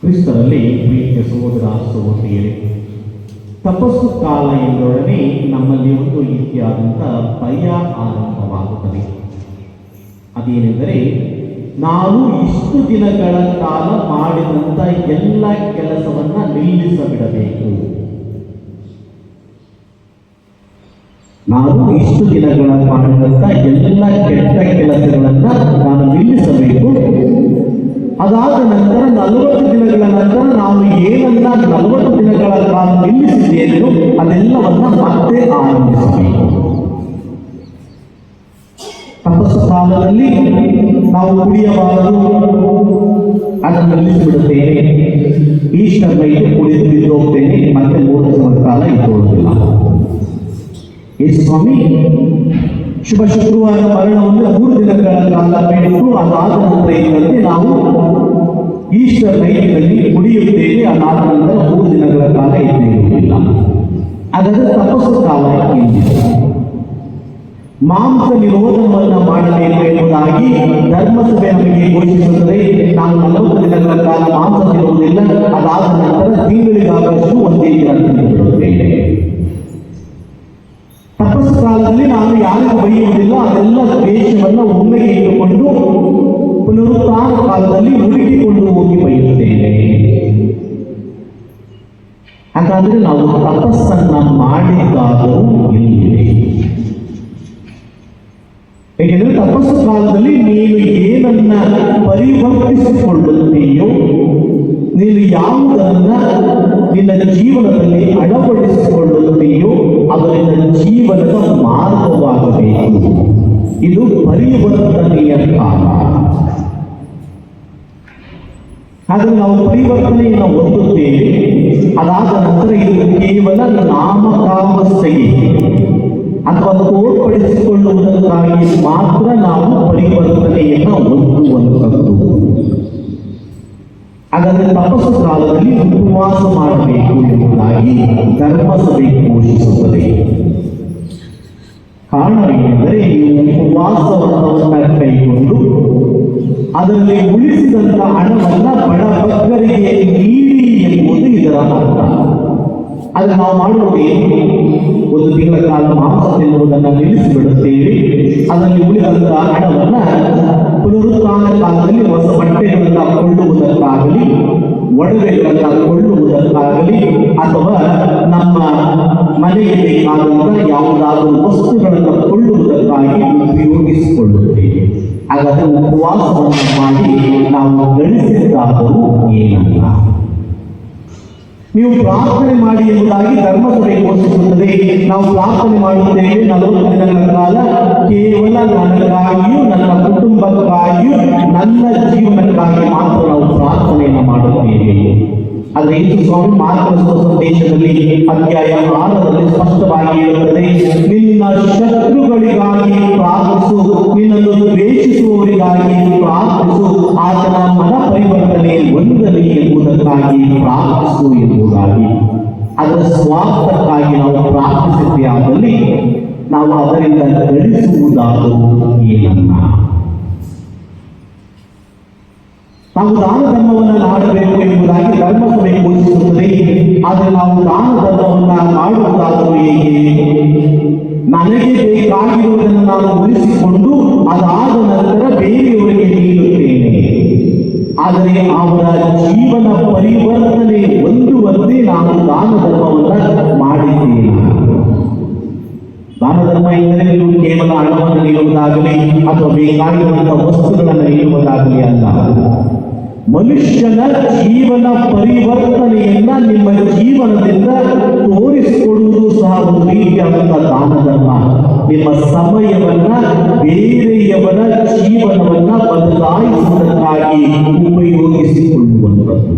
ಕ್ರಿಸ್ತರಲ್ಲಿ ಪ್ರೀತಿಯ ಸಹೋದರ ಸಹೋದರಿಯರೇ ತಪಸ್ಸು ಕಾಲ ಎಂದೊಡನೆ ನಮ್ಮಲ್ಲಿ ಒಂದು ರೀತಿಯಾದಂಥ ಭಯ ಆರಂಭವಾಗುತ್ತದೆ. ಅದೇನೆಂದರೆ, ನಾವು ಇಷ್ಟು ದಿನಗಳ ಕಾಲ ಮಾಡಿದಂಥ ಎಲ್ಲ ಕೆಲಸವನ್ನ ನಿಲ್ಲಿಸಬಿಡಬೇಕು. ನಾವು ಇಷ್ಟು ದಿನಗಳ ಮಾಡಿದಂಥ ಎಲ್ಲ ಕೆಟ್ಟ ಕೆಲಸಗಳನ್ನ ನಾನು ನಿಲ್ಲಿಸಬೇಕು. ಅದಾದ ನಂತರ ನಲವತ್ತು ದಿನಗಳ ನಂತರ ನಾವು ಏನನ್ನ ನಲವತ್ತು ದಿನಗಳ ಕಾಲ ನಿಲ್ಲಿಸಿದ್ದೇನೋ ಅದೆಲ್ಲವನ್ನ ಮತ್ತೆ ಆರಂಭಿಸಬೇಕು. ತಪಸ್ಸು ಕಾಲದಲ್ಲಿ ನಾವು ಕುಡಿಯಬಾರದು ಅದನ್ನು ನಿಲ್ಲಿಸಿಬಿಡುತ್ತೇನೆ ಈಶ್ವರ ಮೈಗೆ ಕುಡಿದು ಬಿದ್ದು ಹೋಗ್ತೇನೆ, ಮತ್ತೆ ಮೂರು ದಿನಗಳ ಕಾಲ ಇಟ್ಟುಕೊಳ್ಳುವುದಿಲ್ಲ ಈ ಸ್ವಾಮಿ ಶುಭ ಶುಕ್ರವಾರ ಮರಣವನ್ನು ಮೂರು ದಿನಗಳ ಕಾಲ ಬಿಟ್ಟು ಅದಾದ ನಂತರ ಏನಂತೆ ನಾವು ಈಸ್ಟರ್ ನೈಟಿನಲ್ಲಿ ಕುಡಿಯುತ್ತೇವೆ ಅದಾದ ನಂತರ ಮೂರು ದಿನಗಳ ಕಾಲ ಎದ್ದೇಳುವುದಿಲ್ಲ ಅದರ ತಪಸ್ಸು ಕಾಲ ಎಂದಿದೆ ಮಾಂಸ ನಿರೋಧವನ್ನು ಮಾಡಬೇಕು ಎಂಬುದಾಗಿ ಧರ್ಮಸಭೆ ನಮಗೆ ಘೋಷಿಸುತ್ತದೆ ನಾವು ನಲವತ್ತು ದಿನಗಳ ಕಾಲ ಮಾಂಸ ತಿನ್ನುವುದಿಲ್ಲ ಅದಾದ ನಂತರ ತಿಂಗಳಿಗಾಗಷ್ಟು ಒಂದೇ ದಿನ ತಿಂದು ಬಿಡುತ್ತೇವೆ ತಪಸ್ಸು ಕಾಲದಲ್ಲಿ ನಾನು ಯಾರಿಗೂ ಬೈಯುವುದಿಲ್ಲ ಅದೆಲ್ಲ ದ್ವೇಷವನ್ನು ಒಮ್ಮೆಗೆ ಇಟ್ಟುಕೊಂಡು ಪುನರುತ್ಥಾನ ಕಾಲದಲ್ಲಿ ಹುಡುಕಿಕೊಂಡು ಹೋಗಿ ಬೈಯುತ್ತೇನೆ ಹಾಗಾದ್ರೆ ನಾವು ತಪಸ್ಸನ್ನ ಮಾಡಿದ್ದಾದರೂ ಎಲ್ಲಿದೆ ಏಕೆಂದರೆ ತಪಸ್ಸು ಕಾಲದಲ್ಲಿ ನೀನು ಏನನ್ನ ಪರಿವರ್ತಿಸಿಕೊಳ್ಳುತ್ತೀಯೋ ನೀನು ಯಾವುದನ್ನ ನಿನ್ನ ಜೀವನದಲ್ಲಿ ಅಳವಡಿಸಿಕೊಳ್ಳುತ್ತೀಯೋ ಅದು ನಿನ್ನ ಜೀವನದ ಮಾರ್ಗವಾಗಬೇಕು. ಇದು ಪರಿವರ್ತನೆಯ ಕಾಲ. ಹಾಗೆ ನಾವು ಪರಿವರ್ತನೆಯನ್ನು ಹೊಂದುತ್ತೇವೆ ಅದಾದ ನಂತರ ಇದು ಕೇವಲ ನಾಮಕಾವಸ್ಥೆಗೆ ಅಥವಾ ತೋರ್ಪಡಿಸಿಕೊಳ್ಳುವುದಕ್ಕಾಗಿ ಮಾತ್ರ ನಾವು ಪರಿವರ್ತನೆಯನ್ನು ಹೊಂದುವಂಥದ್ದು ಹಾಗಾದರೆ ತಪಸ್ಸು ಕಾಲದಲ್ಲಿ ಉಪವಾಸ ಮಾಡಬೇಕು ಎಂಬುದಾಗಿ ಧರ್ಮಸಭೆ ಘೋಷಿಸುತ್ತದೆ. ಕಾರಣವೇನೆಂದರೆ ನೀವು ಉಪವಾಸವನ್ನು ಕೈಗೊಂಡು ಅದರಲ್ಲಿ ಉಳಿಸಿದಂತ ಹಣವನ್ನ ಬಡ ಭಕ್ತರಿಗೆ ನೀಡಿ ಎಂಬುದು ಇದರ ಅರ್ಥ. ಅದು ನಾವು ಮಾಡುವುದು ಒಂದು ತಿಂಗಳ ಕಾಲ ಮಾಂಸ ತಿನ್ನುವುದನ್ನು ನಿಲ್ಲಿಸಿಬಿಡುತ್ತೇವೆ. ಅದರಲ್ಲಿ ಉಳಿದಂತಹ ಹಣವನ್ನ ಪುನರುತ್ಥಾನ ಕಾಲದಲ್ಲಿ ಹೊಸ ಬಟ್ಟೆಗಳನ್ನ ಕೊಳ್ಳುವುದಕ್ಕಾಗಲಿ, ಒಡವೆಗಳನ್ನ ಕೊಳ್ಳುವುದಕ್ಕಾಗಲಿ, ಅಥವಾ ನಮ್ಮ ಮನೆಗೆ ಬೇಕಾದಂತ ಯಾವುದಾದರೂ ವಸ್ತುಗಳನ್ನು ಕೊಳ್ಳುವುದಕ್ಕಾಗಿ ಉಪಯೋಗಿಸಿಕೊಳ್ಳುತ್ತೇವೆ. ಹಾಗಾದ್ರೆ ಉಪವಾಸವನ್ನು ಮಾಡಿ ನಾವು ಗಳಿಸಿದ್ದಾದರೂ ಏನಲ್ಲ. ನೀವು ಪ್ರಾರ್ಥನೆ ಮಾಡಿ ಎಂಬುದಾಗಿ ಧರ್ಮಸಭೆ ಘೋಷಿಸುತ್ತದೆ. ನಾವು ಪ್ರಾರ್ಥನೆ ಮಾಡುತ್ತೇವೆ. ನಲವತ್ತು ದಿನಗಳ ಕಾಲ ಕೇವಲ ನನಗಾಗಿಯೂ ನನ್ನ ಕುಟುಂಬಕ್ಕಾಗಿಯೂ, ನನ್ನ ಜೀವನಕ್ಕಾಗಿ ಮಾತ್ರ ನಾವು ಮಾಡುತ್ತೇವೆ ಆದರೆ ಯೇಸು ಸ್ವಾಮಿ ಮಾರ್ಗದ ಸಂದೇಶದಲ್ಲಿ ಅಧ್ಯಾಯ ಆರರಲ್ಲಿ ಸ್ಪಷ್ಟವಾಗಿ ಹೇಳುತ್ತದೆ, ನಿನ್ನ ಶತ್ರುಗಳಿಗಾಗಿ ಪ್ರಾರ್ಥಿಸು, ನಿನ್ನನ್ನು ದ್ವೇಷಿಸುವವರಿಗಾಗಿ ಪ್ರಾರ್ಥಿಸು, ಆತನ ಮನ ಪರಿವರ್ತನೆ ಹೊಂದಲಿ ಎಂಬುದಕ್ಕಾಗಿ ಪ್ರಾರ್ಥಿಸು ಎಂಬುದಾಗಿ. ಅದರ ಸ್ವಾರ್ಥಕ್ಕಾಗಿ ನಾವು ಪ್ರಾರ್ಥಿಸಿದ್ದಾದಲ್ಲಿ ನಾವು ಅದರಿಂದ ಗಳಿಸುವುದಾದರೂ ಏನನ್ನ? ನಾವು ದಾನ ಧರ್ಮವನ್ನು ಮಾಡಬೇಕು ಎಂಬುದಾಗಿ ಧರ್ಮಸಭೆ ಘೋಷಿಸುತ್ತದೆ. ಆದರೆ ನಾವು ದಾನ ಧರ್ಮವನ್ನ ಮಾಡುವುದಾದರೂ ಹೇಗೆ? ನನಗೆ ಬೇಕಾಗಿರುವುದನ್ನು ನಾನು ಉಳಿಸಿಕೊಂಡು ಅದಾದ ನಂತರ ಬೇರೆಯವರಿಗೆ ನೀಡುತ್ತೇನೆ. ಆದರೆ ಅವರ ಜೀವನ ಪರಿವರ್ತನೆ ಹೊಂದುವಂತೆ ನಾನು ದಾನ ಧರ್ಮವನ್ನು ಮಾಡಿದ್ದೇನೆ. ದಾನ ಧರ್ಮ ಎಂದರೆ ನೀವು ಕೇವಲ ಹಣವನ್ನು ನೀಡುವುದಾಗಲಿ ಅಥವಾ ಬೇಕಾಗಿರುವಂತಹ ವಸ್ತುಗಳನ್ನು ನೀಡುವುದಾಗಲಿ ಅಲ್ಲ. ಮನುಷ್ಯನ ಜೀವನ ಪರಿವರ್ತನೆಯನ್ನ ನಿಮ್ಮ ಜೀವನದಿಂದ ತೋರಿಸಿಕೊಡುವುದು ಸಹ ಒಂದು ರೀತಿಯಾದಂತಹ ದಾನ ಧರ್ಮ ನಿಮ್ಮ ಸಮಯವನ್ನ, ಬೇರೆಯವರ ಜೀವನವನ್ನ ಬದಲಾಯಿಸುವುದಕ್ಕಾಗಿ ಉಪಯೋಗಿಸಿಕೊಳ್ಳುವಂಥದ್ದು.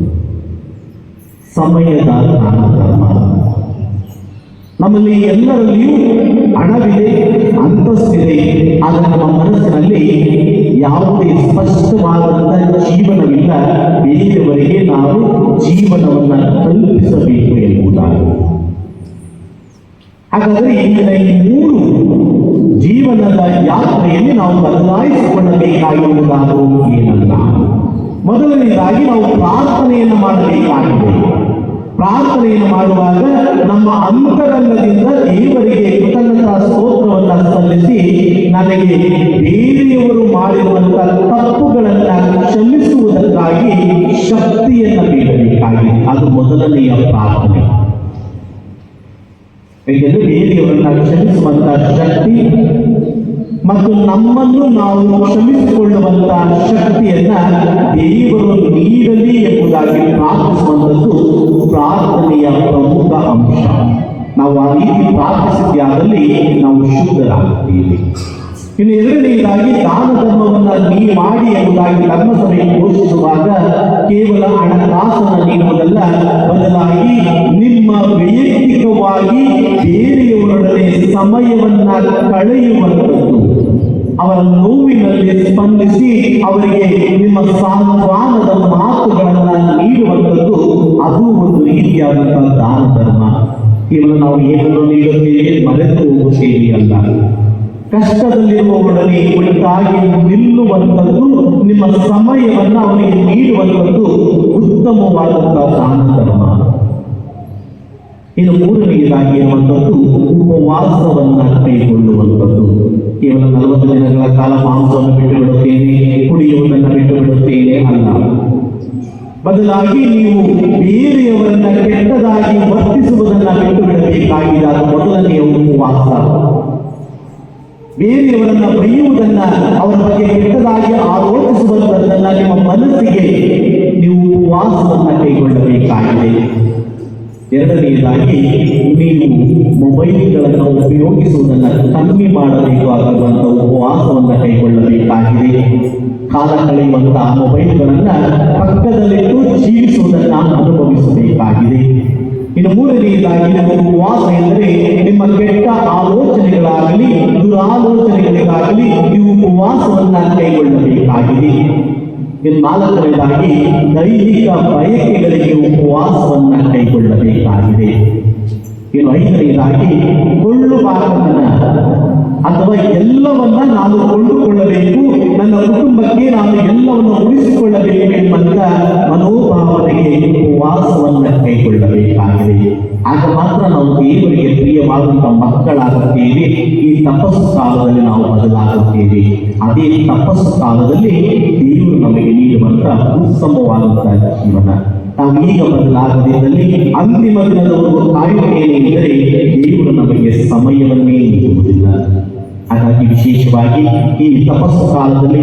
ಸಮಯದ ದಾನ ಧರ್ಮ ನಮ್ಮಲ್ಲಿ ಎಲ್ಲರಲ್ಲಿಯೂ ಹಣವಿದೆ, ಅಂತಸ್ತಿದೆ. ಆದರೆ ನಮ್ಮ ಮನಸ್ಸಿನಲ್ಲಿ ಯಾವುದೇ ಸ್ಪಷ್ಟವಾದಂಥ ಜೀವನವಿಲ್ಲ, ಬೇರೆಯವರಿಗೆ ನಾವು ಜೀವನವನ್ನು ಕಲ್ಪಿಸಬೇಕು ಎಂಬುದಾಗಿ. ಹಾಗಾದರೆ ಈ ಮೂರು ಜೀವನದ ಯಾತ್ರೆಯಲ್ಲಿ ನಾವು ಬದಲಾಯಿಸಿಕೊಳ್ಳಬೇಕಾಗಿರುವುದಾದರೂ ಏನಲ್ಲ. ಮೊದಲನೇದಾಗಿ ನಾವು ಪ್ರಾರ್ಥನೆಯನ್ನು ಮಾಡಬೇಕಾಗಿದೆ. ಪ್ರಾರ್ಥನೆಯನ್ನು ಮಾಡುವಾಗ ನಮ್ಮ ಅಂತರಂಗದಿಂದ ದೇವರಿಗೆ ಕೃತಜ್ಞತಾ ಸ್ತೋತ್ರವನ್ನು ಸಲ್ಲಿಸಿ, ನನಗೆ ಬೇರೆಯವರು ಮಾಡಿರುವಂತಹ ತಪ್ಪುಗಳನ್ನ ಕ್ಷಮಿಸುವುದಕ್ಕಾಗಿ ಶಕ್ತಿಯನ್ನು ನೀಡಬೇಕಾಗಿದೆ. ಅದು ಮೊದಲನೆಯ ಪ್ರಾರ್ಥನೆ. ಏಕೆಂದರೆ ಬೇರೆಯವರನ್ನ ಕ್ಷಮಿಸುವಂತಹ ಶಕ್ತಿ ಮತ್ತು ನಮ್ಮನ್ನು ನಾವು ಕ್ಷಮಿಸಿಕೊಳ್ಳುವಂತಹ ಶಕ್ತಿಯನ್ನ ದೇವರು ನೀಡಲಿ ಎಂಬುದಾಗಿ ಪ್ರಾರ್ಥಿಸುವಂಥದ್ದು ಪ್ರಾರ್ಥನೆಯ ಪ್ರಮುಖ ಅಂಶ. ನಾವು ಆ ರೀತಿ ಪ್ರಾರ್ಥಿಸಿದ್ಯಾದಲ್ಲಿ ನಾವು ಶುದ್ಧರಾಗುತ್ತೀವಿ ಇನ್ನು ಎರಡನೆಯದಾಗಿ ದಾನ ಧರ್ಮವನ್ನ ನೀ ಮಾಡಿ ಎಂಬುದಾಗಿ ಧರ್ಮಸಭೆಯನ್ನು ಘೋಷಿಸುವಾಗ ಕೇವಲ ಹಣಕಾಸನ್ನು ನೀಡುವುದಲ್ಲ, ಬದಲಾಗಿ ನಿಮ್ಮ ವೈಯಕ್ತಿಕವಾಗಿ ಬೇರೆಯವರೊಡನೆ ಸಮಯವನ್ನ ಕಳೆಯುವಂಥದ್ದು. ಅವರ ನೋವಿನಲ್ಲಿ ಸ್ಪಂದಿಸಿ ಅವರಿಗೆ ನಿಮ್ಮ ಸಾಂತ್ವನದ ಮಾತುಗಳನ್ನ ನೀಡುವಂಥದ್ದು, ಅದು ಒಂದು ರೀತಿಯಾದಂತಹ ದಾನ ಧರ್ಮ ಕೇವಲ ನಾವು ಏನನ್ನು ನೀಡುತ್ತೇವೆ ಮರೆತು ಹೋಗುತ್ತೇವೆ ಅಲ್ಲ. ಕಷ್ಟದಲ್ಲಿರುವವರೊಡನೆ ಒಟ್ಟಾಗಿ ನಿಲ್ಲುವಂಥದ್ದು, ನಿಮ್ಮ ಸಮಯವನ್ನು ಅವನಿಗೆ ನೀಡುವಂಥದ್ದು ಉತ್ತಮವಾದಂತಹ ದಾನ ಧರ್ಮ ಇನ್ನು ಮೂರನೆಯದಾಗಿ ಇರುವಂಥದ್ದು ಉಪವಾಸವನ್ನ ಕೈಗೊಳ್ಳುವಂಥದ್ದು. ಕೇವಲ ನಲವತ್ತು ದಿನಗಳ ಕಾಲ ಮಾಂಸವನ್ನು ಬಿಟ್ಟು ಬಿಡುತ್ತೇನೆ ಕುಡಿಯುವುದನ್ನು ಬಿಟ್ಟು ಬಿಡುತ್ತೇನೆ ಅಲ್ಲ. ಬದಲಾಗಿ ನೀವು ಬೇರೆಯವರನ್ನ ಕೆಟ್ಟದಾಗಿ ವರ್ತಿಸುವುದನ್ನು ಬಿಟ್ಟು ಬಿಡಬೇಕಾಗಿದೆ ಅದು ಮೊದಲನೆಯ ಉಪವಾಸ. ಬೇರೆಯವರನ್ನ ಬೈಯುವುದನ್ನ ಅವರ ಬಗ್ಗೆ ಕೆಟ್ಟದಾಗಿ ಆಲೋಚಿಸುವಂತದ್ದನ್ನ ನಿಮ್ಮ ಮನಸ್ಸಿಗೆ ನೀವು ಉಪವಾಸವನ್ನ ಕೈಗೊಳ್ಳಬೇಕಾಗಿದೆ. ಎರಡನೆಯದಾಗಿ, ನೀವು ಮೊಬೈಲ್ಗಳನ್ನು ಉಪಯೋಗಿಸುವುದನ್ನು ಕಮ್ಮಿ ಮಾಡಬೇಕಾಗಿರುವಂತಹ ಉಪವಾಸವನ್ನು ಕೈಗೊಳ್ಳಬೇಕಾಗಿದೆ. ಕಾಲ ಕಳೆಯುವಂತಹ ಮೊಬೈಲ್ಗಳನ್ನ ಪಕ್ಕದಲ್ಲಿಟ್ಟು ಜೀವಿಸುವುದನ್ನ ಅನುಭವಿಸಬೇಕಾಗಿದೆ. ಇನ್ನು ಮೂರನೆಯದಾಗಿ ನಿಮ್ಮ ಉಪವಾಸ ಎಂದರೆ ನಿಮ್ಮ ಕೆಟ್ಟ ಆಲೋಚನೆಗಳಾಗಲಿ ದುರಾಲೋಚನೆಗಳಿಗಾಗಲಿ ನೀವು ಉಪವಾಸವನ್ನು ಕೈಗೊಳ್ಳಬೇಕಾಗಿದೆ. ನಾಲ್ಕನೇದಾಗಿ ದೈಹಿಕ ಬಯಕೆಗಳಿಗೆ ಉಪವಾಸವನ್ನು ಕೈಗೊಳ್ಳಬೇಕಾಗಿದೆ. ಇನ್ನು ಐದನೇದಾಗಿ ಕೊಳ್ಳುಬಾರದನ್ನ ಅಥವಾ ಎಲ್ಲವನ್ನ ನಾನು ಕೊಂಡುಕೊಳ್ಳಬೇಕು ನನ್ನ ಕುಟುಂಬಕ್ಕೆ ನಾನು ಎಲ್ಲವನ್ನು ಉಳಿಸಿಕೊಳ್ಳಬೇಕು ಎಂಬಂತ ಮನೋಭಾವನೆಗೆ ಉಪವಾಸವನ್ನ ಕೈಗೊಳ್ಳಬೇಕಾಗಿದೆ. ಆಗ ಮಾತ್ರ ನಾವು ದೇವರಿಗೆ ಪ್ರಿಯವಾದಂತಹ ಮಕ್ಕಳಾಗುತ್ತೇವೆ. ಈ ತಪಸ್ಸು ಕಾಲದಲ್ಲಿ ನಾವು ಬದಲಾಗುತ್ತೇವೆ. ಅದೇ ತಪಸ್ಸು ಕಾಲದಲ್ಲಿ ದೇವರು ನಮಗೆ ನೀಡುವಂತ ಉತ್ತಮವಾದಂತಹ ಜೀವನ. ನಾವು ಈಗ ಬದಲಾಗದಿದ್ದಲ್ಲಿ ಅಂತಿಮ ದಿನದವರೆಗೂ ಕಾಯುತ್ತೇನೆ ಎಂದರೆ ದೇವರು ನಮಗೆ ಸಮಯವನ್ನೇ ನೀಡುವುದಿಲ್ಲ. ಹಾಗಾಗಿ ವಿಶೇಷವಾಗಿ ಈ ತಪಸ್ಸು ಕಾಲದಲ್ಲಿ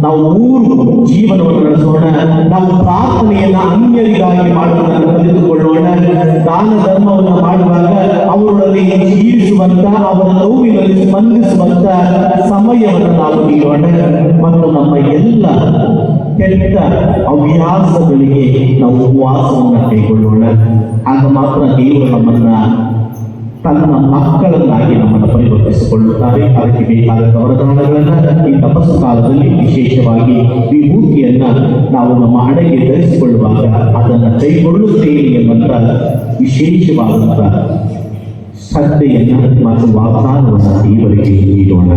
ನಾವು ಮೂರು ಜೀವನವನ್ನು ನಡೆಸೋಣ. ನಾವು ಪ್ರಾರ್ಥನೆಯನ್ನ ಅನ್ಯರಿಗಾಗಿ ಮಾಡುವುದನ್ನು ಕಲಿತುಕೊಳ್ಳೋಣ ದಾನ ಧರ್ಮವನ್ನು ಮಾಡುವಾಗ ಅವರೊಡನೆ ಜೀವಿಸುವಂತ ಅವರ ನೋವಿನಲ್ಲಿ ಸ್ಪಂದಿಸುವಂತ ಸಮಯವನ್ನು ನಾವು ನೀಡೋಣ. ಮತ್ತು ನಮ್ಮ ಎಲ್ಲ ಕೆಟ್ಟ ಹವ್ಯಾಸಗಳಿಗೆ ನಾವು ಉಪವಾಸವನ್ನು ಕೈಗೊಳ್ಳೋಣ. ಆಗ ಮಾತ್ರ ದೇವರು ನಮ್ಮನ್ನ ತನ್ನ ಮಕ್ಕಳನ್ನಾಗಿ ನಮ್ಮನ್ನು ಪರಿವರ್ತಿಸಿಕೊಳ್ಳುತ್ತಾರೆ. ಅದಕ್ಕೆ ಬೇಕಾದ ವರದಾನಗಳನ್ನ ಈ ತಪಸ್ಸು ಕಾಲದಲ್ಲಿ ವಿಶೇಷವಾಗಿ ವಿಭೂತಿಯನ್ನ ನಾವು ನಮ್ಮ ಹಣೆಗೆ ಧರಿಸಿಕೊಳ್ಳುವಾಗ ಅದನ್ನು ಕೈಗೊಳ್ಳುತ್ತೇವೆ ಎಂಬಂತ ವಿಶೇಷವಾದಂತ ಶ್ರದ್ಧೆಯನ್ನು ಮತ್ತು ವಾಗ್ದಾನವನ್ನು ದೇವರಿಗೆ ನೀಡೋಣ.